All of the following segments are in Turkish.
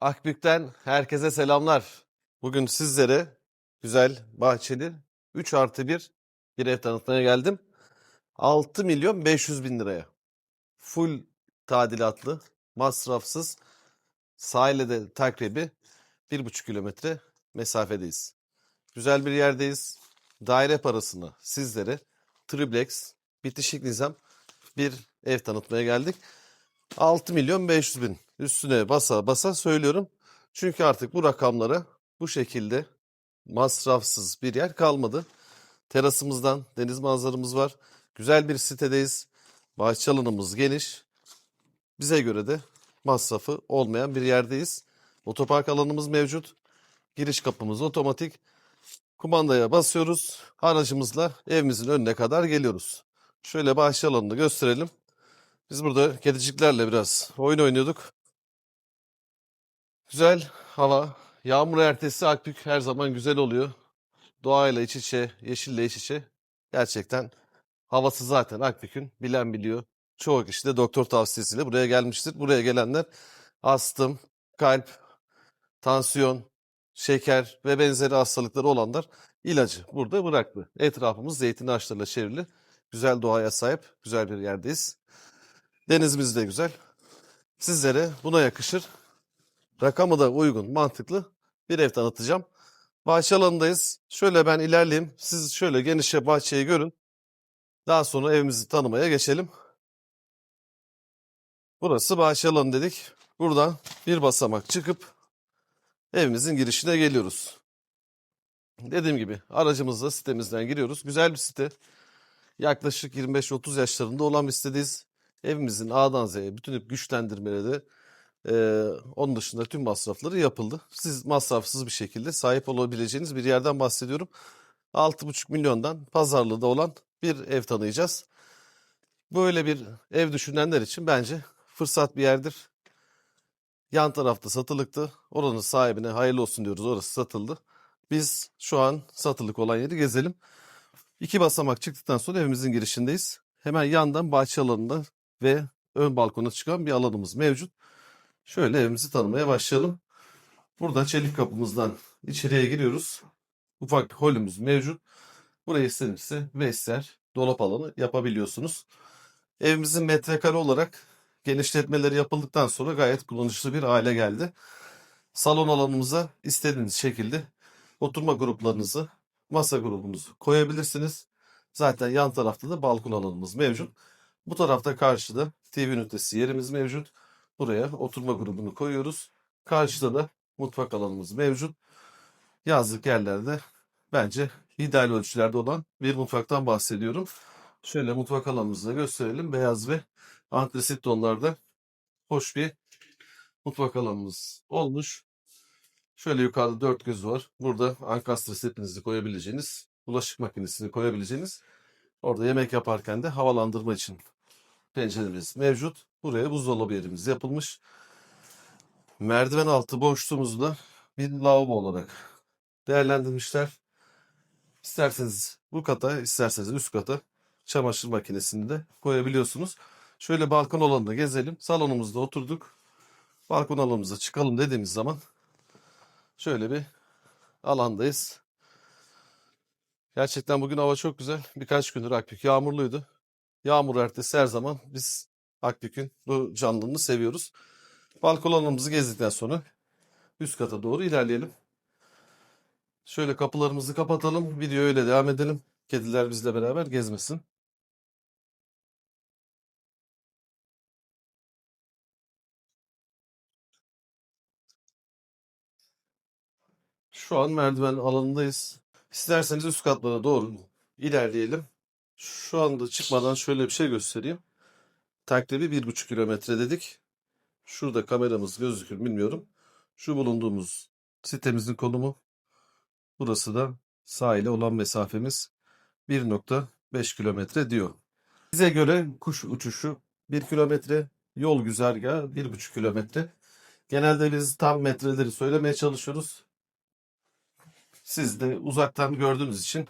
Akbük'ten herkese selamlar. Bugün sizlere güzel, bahçeli 3 artı 1 bir ev tanıtmaya geldim. 6 milyon 500 bin liraya. Full tadilatlı, masrafsız, sahile de takribi 1,5 kilometre mesafedeyiz. Güzel bir yerdeyiz. Daire parasını sizlere triplex, bitişik nizam bir ev tanıtmaya geldik. 6 milyon 500 bin üstüne basa basa söylüyorum. Çünkü artık bu rakamlara bu şekilde masrafsız bir yer kalmadı. Terasımızdan deniz manzaramız var. Güzel bir sitedeyiz. Bahçe alanımız geniş. Bize göre de masrafı olmayan bir yerdeyiz. Otopark alanımız mevcut. Giriş kapımız otomatik. Kumandaya basıyoruz. Aracımızla evimizin önüne kadar geliyoruz. Şöyle bahçe alanını gösterelim. Biz burada kediciklerle biraz oyun oynuyorduk. Güzel hava. Yağmur ertesi Akbük her zaman güzel oluyor. Doğayla iç içe, yeşille iç içe. Gerçekten havası zaten Akbük'ün bilen biliyor. Çoğu kişi de doktor tavsiyesiyle buraya gelmiştir. Buraya gelenler astım, kalp, tansiyon, şeker ve benzeri hastalıkları olanlar ilacı burada bıraktı. Etrafımız zeytin ağaçlarıyla çevrili. Güzel doğaya sahip, güzel bir yerdeyiz. Denizimiz de güzel. Sizlere buna yakışır. Rakamı da uygun, mantıklı bir ev tanıtacağım. Bahçe alanındayız. Şöyle ben ilerleyeyim. Siz şöyle genişçe bahçeyi görün. Daha sonra evimizi tanımaya geçelim. Burası bahçe alanı dedik. Buradan bir basamak çıkıp evimizin girişine geliyoruz. Dediğim gibi aracımızla sitemizden giriyoruz. Güzel bir site. Yaklaşık 25-30 yaşlarında olan bir sitedeyiz. Evimizin A'dan Z'ye bütün güçlendirmeleri eee, onun dışında tüm masrafları yapıldı. Siz masrafsız bir şekilde sahip olabileceğiniz bir yerden bahsediyorum. 6,5 milyondan pazarlığı da olan bir ev tanıyacağız. Böyle bir ev düşünenler için bence fırsat bir yerdir. Yan tarafta satılıktı. Oranın sahibine hayırlı olsun diyoruz. Orası satıldı. Biz şu an satılık olan yeri gezelim. İki basamak çıktıktan sonra evimizin girişindeyiz. Hemen yandan bahçe alanında ve ön balkona çıkan bir alanımız mevcut. Şöyle evimizi tanımaya başlayalım. Burada çelik kapımızdan içeriye giriyoruz. Ufak bir holümüz mevcut. Buraya istenirse vestiyer, dolap alanı yapabiliyorsunuz. Evimizin metrekare olarak genişletmeleri yapıldıktan sonra gayet kullanışlı bir hale geldi. Salon alanımıza istediğiniz şekilde oturma gruplarınızı, masa grubunuzu koyabilirsiniz. Zaten yan tarafta da balkon alanımız mevcut. Bu tarafta karşıda TV ünitesi yerimiz mevcut. Buraya oturma grubunu koyuyoruz. Karşıda da mutfak alanımız mevcut. Yazlık yerlerde bence ideal ölçülerde olan bir mutfaktan bahsediyorum. Şöyle mutfak alanımızı da gösterelim. Beyaz ve antresit tonlarda hoş bir mutfak alanımız olmuş. Şöyle yukarıda dört göz var. Burada ankastre setinizi koyabileceğiniz, bulaşık makinesini koyabileceğiniz, orada yemek yaparken de havalandırma için penceremiz mevcut. Buraya buzdolabı yerimiz yapılmış. Merdiven altı boşluğumuzu da bir lavabo olarak değerlendirmişler. İsterseniz bu kata, isterseniz üst kata çamaşır makinesini de koyabiliyorsunuz. Şöyle balkon alanını gezelim. Salonumuzda oturduk. Balkon alanımıza çıkalım dediğimiz zaman şöyle bir alandayız. Gerçekten bugün hava çok güzel. Birkaç gündür Akbük yağmurluydu. Yağmur ertesi her zaman biz Akbük'ün bu canlılığını seviyoruz. Balkon alanımızı gezdikten sonra üst kata doğru ilerleyelim. Şöyle kapılarımızı kapatalım. Video öyle devam edelim. Kediler bizle beraber gezmesin. Şu an merdiven alanındayız. İsterseniz üst katlara doğru ilerleyelim. Şu anda çıkmadan şöyle bir şey göstereyim. Takribi bir buçuk kilometre dedik. Şurada kameramız gözükür bilmiyorum. Şu bulunduğumuz sitemizin konumu. Burası da sahile olan mesafemiz 1.5 kilometre diyor. Bize göre kuş uçuşu 1 kilometre, yol güzergahı 1.5 kilometre. Genelde biz tam metreleri söylemeye çalışıyoruz. Siz de uzaktan gördüğünüz için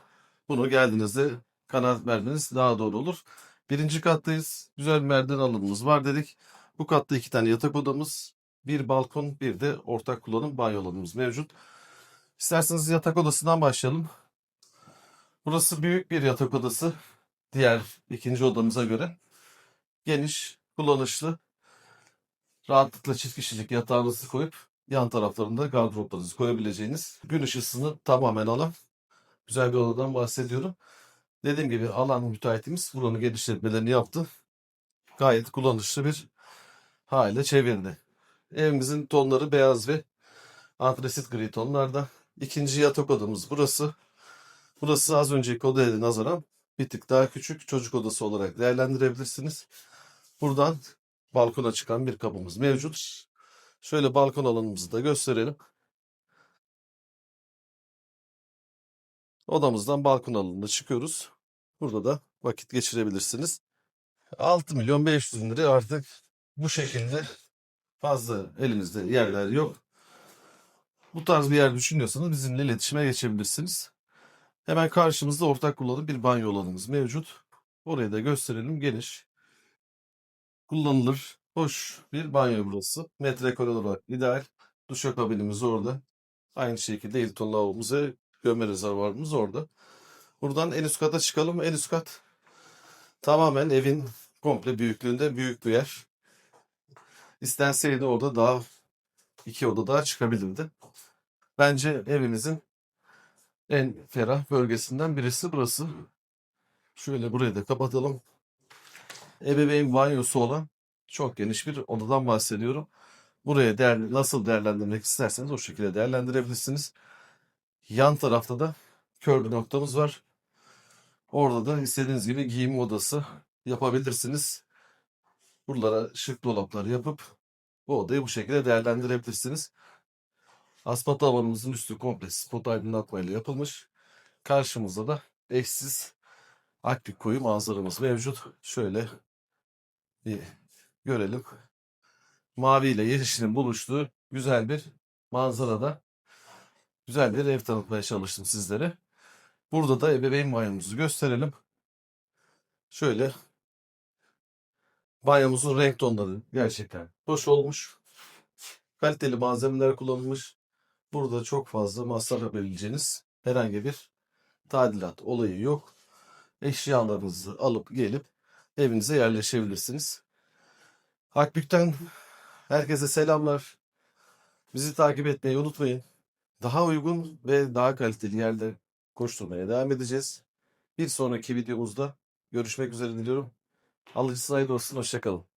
bunu geldiğinizde kanaat vermeniz daha doğru olur. Birinci kattayız. Güzel bir merdiven alanımız var dedik. Bu katta iki tane yatak odamız, bir balkon, bir de ortak kullanım banyo alanımız mevcut. İsterseniz yatak odasından başlayalım. Burası büyük bir yatak odası. Diğer ikinci odamıza göre. Geniş, kullanışlı. Rahatlıkla çift kişilik yatağınızı koyup yan taraflarında gardıroplarınızı koyabileceğiniz gün ışısını tamamen alan güzel bir odadan bahsediyorum. Dediğim gibi alan müteahhitimiz buranın genişletmelerini yaptı. Gayet kullanışlı bir hale çevirdi. Evimizin tonları beyaz ve antresit gri tonlarda. İkinci yatak odamız burası. Burası az önceki odaya nazaran bir tık daha küçük çocuk odası olarak değerlendirebilirsiniz. Buradan balkona çıkan bir kapımız mevcut. Şöyle balkon alanımızı da gösterelim. Odamızdan balkon alanına çıkıyoruz. Burada da vakit geçirebilirsiniz. 6 milyon 500 bin lira artık bu şekilde fazla elinizde yerler yok. Bu tarz bir yer düşünüyorsanız bizimle iletişime geçebilirsiniz. Hemen karşımızda ortak kullanım bir banyo alanımız mevcut. Orayı da gösterelim. Geniş, kullanılır, hoş bir banyo burası. Metrekare olarak ideal. Duşakabinimiz orada. Aynı şekilde Hilton lavabomuz ve gömme rezervuarımız orada. Buradan en üst kata çıkalım. En üst kat tamamen evin komple büyüklüğünde büyük bir yer. İstenseydi orada daha iki oda daha çıkabilirdi. Bence evimizin en ferah bölgesinden birisi burası. Şöyle burayı da kapatalım. Ebeveyn banyosu olan çok geniş bir odadan bahsediyorum. Buraya değer, nasıl değerlendirmek isterseniz o şekilde değerlendirebilirsiniz. Yan tarafta da kör bir noktamız var. Orada da istediğiniz gibi giyim odası yapabilirsiniz. Buralara şık dolaplar yapıp bu odayı bu şekilde değerlendirebilirsiniz. Asma tavanımızın üstü komple spot aydınlatmayla yapılmış. Karşımızda da eşsiz akbik koyu manzaramız mevcut. Şöyle bir görelim. Mavi ile yeşilin buluştuğu güzel bir manzarada güzel bir ev tanıtmaya çalıştım sizlere. Burada da ebeveyn banyomuzu gösterelim. Şöyle banyomuzun renk tonları gerçekten hoş olmuş. Kaliteli malzemeler kullanılmış. Burada çok fazla masraf yapabileceğiniz herhangi bir tadilat olayı yok. Eşyalarınızı alıp gelip evinize yerleşebilirsiniz. Akbük'ten herkese selamlar. Bizi takip etmeyi unutmayın. Daha uygun ve daha kaliteli yerler koşturmaya devam edeceğiz. Bir sonraki videomuzda görüşmek üzere diliyorum. Alıcısı hayırlı olsun. Hoşçakalın.